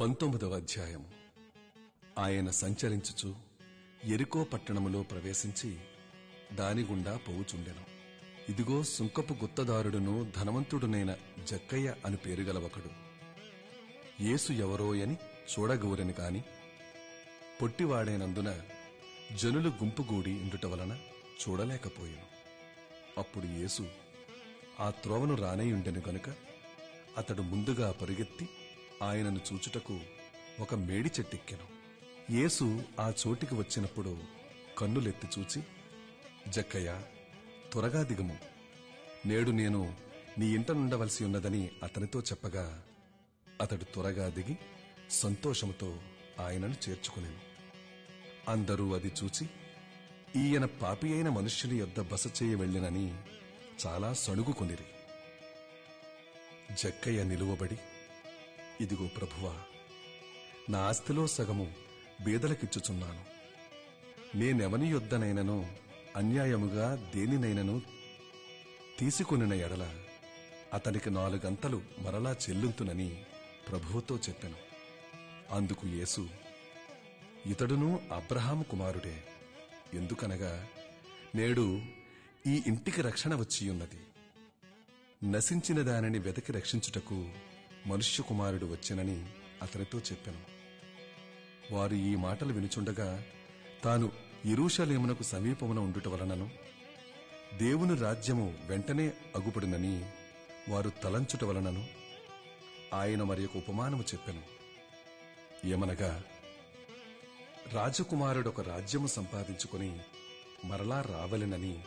పంతొమ్మిదవ అధ్యాయం. ఆయన సంచరించుచు ఎరుకో పట్టణములో ప్రవేశించి దాని గుండా పోవుచుండెను. ఇదిగో సుంకపు గుత్తదారుడును ధనవంతుడునైన జక్కయ్య అని పేరుగల ఒకడు. యేసు ఎవరోయని చూడగూరని కాని పొట్టివాడైనందున జనులు గుంపుగూడి ఉండుట వలన చూడలేకపోయాను. అప్పుడు యేసు ఆ త్రోవను రానేయుండెను గనుక అతడు ముందుగా పరుగెత్తి ఆయనను చూచుటకు ఒక మేడి చెట్టెక్కెను. యేసు ఆ చోటికి వచ్చినప్పుడు కన్నులెత్తి చూచి జక్కయ్య త్వరగా దిగము. నేడు నేను నీ ఇంట నుండవలసి ఉన్నదని అతనితో చెప్పగా అతడు త్వరగా దిగి సంతోషముతో ఆయనను చేర్చుకునేను. అందరూ అది చూచి ఈయన పాపి అయిన మనుష్యుని యొద్ద బస చేయ వెళ్ళినని చాలా సణుగుకొనిరి. జక్కయ్య నిలువబడి ఇదిగో ప్రభువా నా ఆస్తిలో సగము బీదలకిచ్చుచున్నాను. నేనెవని యొద్దనైనను అన్యాయముగా దేనినైనను తీసుకొనిన ఎడల అతనికి నాలుగంతలు మరలా చెల్లింతునని ప్రభువుతో చెప్పెను. అందుకు యేసు ఇతడును అబ్రహాము కుమారుడే ఎందుకనగా నేడు ఈ ఇంటికి రక్షణ వచ్చియున్నది. నశించిన దానిని వెతకి రక్షించుటకు మనుష్య కుమారుడు వచ్చెనని అతనితో చెప్పెను. వారు ఈ మాటలు వినుచుండగా తాను ఇరూషలేమునకు సమీపమున ఉండుట వలనను దేవుని రాజ్యము వెంటనే అగుపడినని వారు తలంచుట వలనను ఆయన మరి ఒక ఉపమానము చెప్పెను. ఏమనగా రాజకుమారుడొక రాజ్యము సంపాదించుకుని మరలా రావలెనని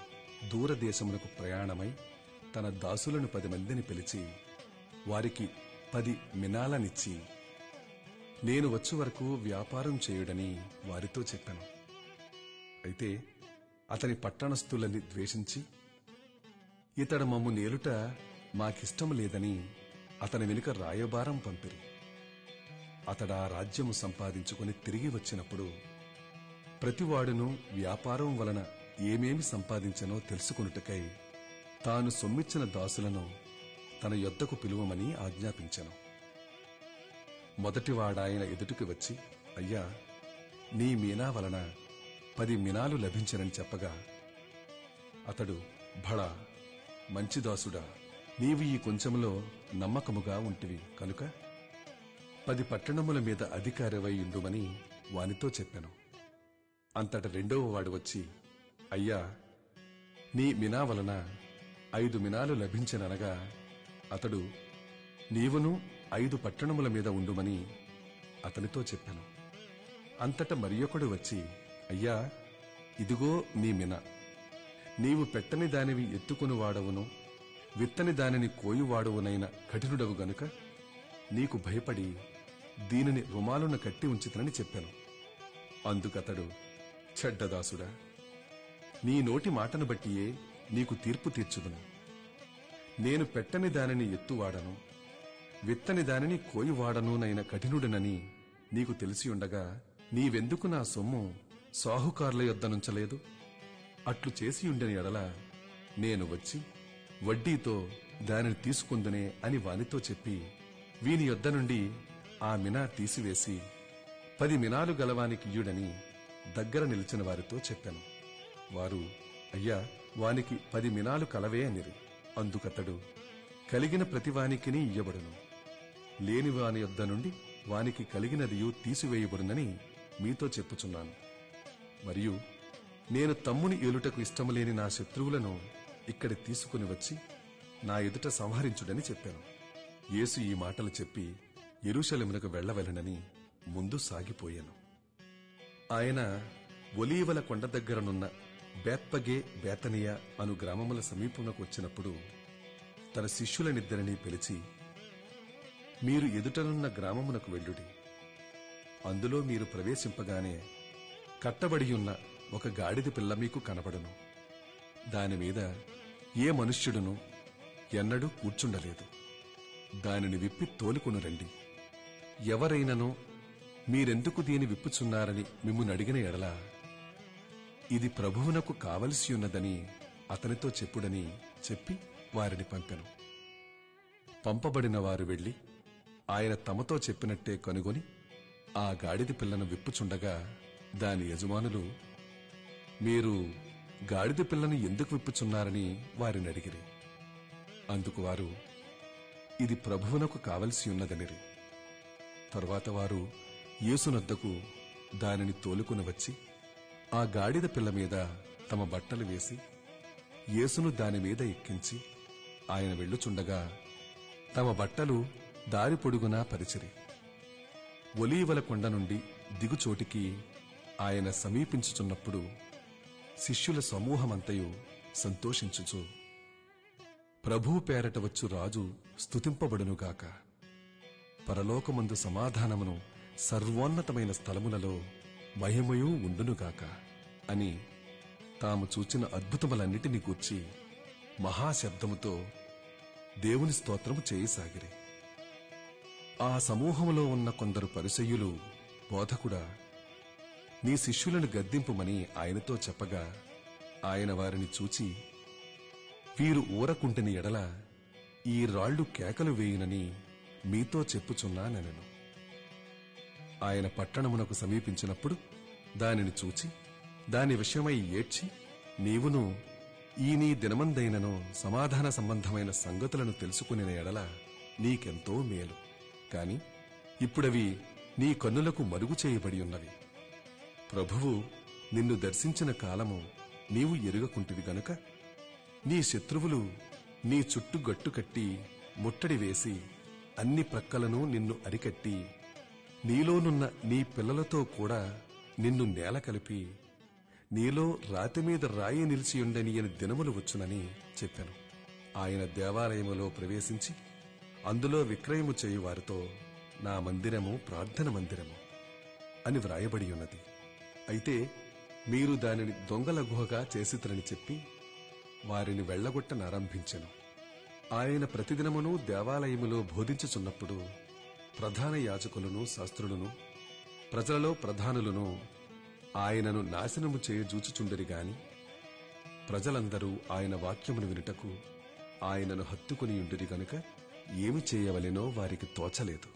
దూరదేశమునకు ప్రయాణమై తన దాసులను పది మందిని పిలిచి వారికి పది మినాలనిచ్చి నేను వచ్చే వరకు వ్యాపారం చేయుడని వారితో చెప్పాను. అయితే అతని పట్టణస్థులని ద్వేషించి ఇతడు మమ్ము నేలుట మాకిష్టం లేదని అతని వెనుక రాయబారం పంపిరి. అతడా రాజ్యము సంపాదించుకుని తిరిగి వచ్చినప్పుడు ప్రతివాడును వ్యాపారం వలన ఏమేమి సంపాదించనో తెలుసుకొనుటకై తాను సొమ్మిచ్చిన దాసులను తన యొద్దకు పిలువమని ఆజ్ఞాపించెను. మొదటివాడాయన ఎదుటికి వచ్చి అయ్యా నీ మీనా వలన పది మినాలు లభించనని చెప్పగా అతడు భళ మంచి దాసుడా నీవు ఈ కొంచెములో నమ్మకముగా ఉంటివి కనుక పది పట్టణముల మీద అధికారివై ఉండుమని వానితో చెప్పాను. అంతట రెండవ వాడు వచ్చి అయ్యా నీ మినా వలన ఐదు మినాలు లభించననగా అతడు నీవును ఐదు పట్టణముల మీద ఉండుమని అతనితో చెప్పాను. అంతట మరియొకడు వచ్చి అయ్యా ఇదిగో నీ మిన. నీవు పెట్టని దానివి ఎత్తుకుని వాడవును విత్తని దానిని కోయువాడవునైన కఠినుడవు గనుక నీకు భయపడి దీనిని రుమాలున కట్టి ఉంచితనని చెప్పాను. అందుకతడు చెడ్డదాసుడా నీ నోటి మాటను బట్టియే నీకు తీర్పు తీర్చుదును. నేను పెట్టని దానిని ఎత్తువాడను విత్తని దానిని కోయివాడనునైన కఠినుడనని నీకు తెలిసియుండగా నీవెందుకు నా సొమ్ము సాహుకారుల యొద్దనుంచలేదు అట్లు చేసియుండని ఎడల నేను వచ్చి వడ్డీతో దానిని తీసుకుందునే అని వానితో చెప్పి వీని యొద్ద నుండి ఆ మినా తీసివేసి పది మినాలు గలవానికి ఇయుడని దగ్గర నిలిచిన వారితో చెప్పాను. వారు అయ్యా వానికి పది మినాలు కలవే అనిరి. అందుకతడు కలిగిన ప్రతివానికిని ఇయ్యబడును. లేని వాని యొద్ద నుండి వానికి కలిగినదియు తీసివేయబడునని మీతో చెప్పుచున్నాను. మరియు నేను తమ్ముని ఏలుటకు ఇష్టములేని నా శత్రువులను ఇక్కడి తీసుకుని వచ్చి నా ఎదుట సంహరించుడని చెప్పాను. యేసు ఈ మాటలు చెప్పి ఎరుషలేమునకు వెళ్ళవలెనని ముందు సాగిపోయాను. ఆయన ఒలీవల కొండ దగ్గరనున్న బేత్పగే బేతనియా అను గ్రామముల సమీపంలోకి వచ్చినప్పుడు తన శిష్యులనిద్దరినీ పిలిచి మీరు ఎదుటనున్న గ్రామమునకు వెళ్ళుడి. అందులో మీరు ప్రవేశింపగానే కట్టబడియున్న ఒక గాడిద పిల్ల మీకు కనబడును. దానిమీద ఏ మనుష్యుడును ఎన్నడూ కూర్చుండలేదు. దానిని విప్పి తోలుకుని రండి. ఎవరైనను మీరెందుకు దీని విప్పుచున్నారని మిమ్మును అడిగిన ఎడలా ఇది ప్రభువునకు కావలసి ఉన్నదని అతనితో చెప్పుడని చెప్పి వారిని పంపెను. పంపబడిన వారు వెళ్ళి ఆయన తమతో చెప్పినట్టే కనుగొని ఆ గాడిద పిల్లను విప్పుచుండగా దాని యజమానులు మీరు గాడిద పిల్లను ఎందుకు విప్పుచున్నారని వారిని అడిగిరి. అందుకు వారు ఇది ప్రభువునకు కావలసి ఉన్నదనిరి. తరువాత వారు యేసునద్దకు దానిని తోలుకుని వచ్చి ఆ గాడిద పిల్ల మీద తమ బట్టలు వేసి యేసును దాని మీద ఎక్కించి ఆయన వెళ్ళుచుండగా తమ బట్టలు దారి పొడుగునా పరిచిరి. ఒలీవల కొండ నుండి దిగుచోటికి ఆయన సమీపించుచున్నప్పుడు శిష్యుల సమూహమంతయు సంతోషించుచు ప్రభువు పేరట వచ్చు రాజు స్తుతింపబడునుగాక. పరలోకమందు సమాధానమును సర్వోన్నతమైన స్థలములలో మహిమయూ ఉండునుగాక అని తాము చూచిన అద్భుతములన్నిటినీ గూర్చి మహాశబ్దముతో దేవుని స్తోత్రము చేయసాగిరి. ఆ సమూహములో ఉన్న కొందరు పరిసయ్యులు బోధకుడా నీ శిష్యులను గద్దింపుమని ఆయనతో చెప్పగా ఆయన వారిని చూచి వీరు ఊరకుంటిని ఎడల ఈ రాళ్ళు కేకలు వేయునని మీతో చెప్పుచున్నానెనను. ఆయన పట్టణమునకు సమీపించినప్పుడు దానిని చూచి దాని విషయమై ఏడ్చి నీవును ఈ నీ దినమందైనను సమాధాన సంబంధమైన సంగతులను తెలుసుకునే ఎడల నీకెంతో మేలు. కాని ఇప్పుడవి నీ కన్నులకు మరుగు చేయబడి ఉన్నవి. ప్రభువు నిన్ను దర్శించిన కాలము నీవు ఎరుగకుంటివి గనుక నీ శత్రువులు నీ చుట్టూ గట్టు కట్టి ముట్టడి వేసి అన్ని ప్రక్కలను నిన్ను అరికట్టి నీలోనున్న నీ పిల్లలతో కూడా నిన్ను నేల కలిపి నీలో రాతి మీద రాయి నిలిచియుండని అని దినములు వచ్చునని చెప్పాను. ఆయన దేవాలయములో ప్రవేశించి అందులో విక్రయము చేయు వారితో నా మందిరము ప్రార్థన మందిరము అని వ్రాయబడి ఉన్నది. అయితే మీరు దానిని దొంగల గుహగా చేసితరని చెప్పి వారిని వెళ్ళగొట్టనారంభించెను ఆయన ప్రతిదినమును దేవాలయములో బోధించుచున్నప్పుడు ప్రధాన యాజకులను శాస్త్రులను ప్రజలలో ప్రధానులను ఆయనను నాశనము చేయజూచుచుండరి గాని ప్రజలందరూ ఆయన వాక్యమును వినుటకు ఆయనను హత్తుకుని ఉండిరి గనుక ఏమి చేయవలెనో వారికి తోచలేదు.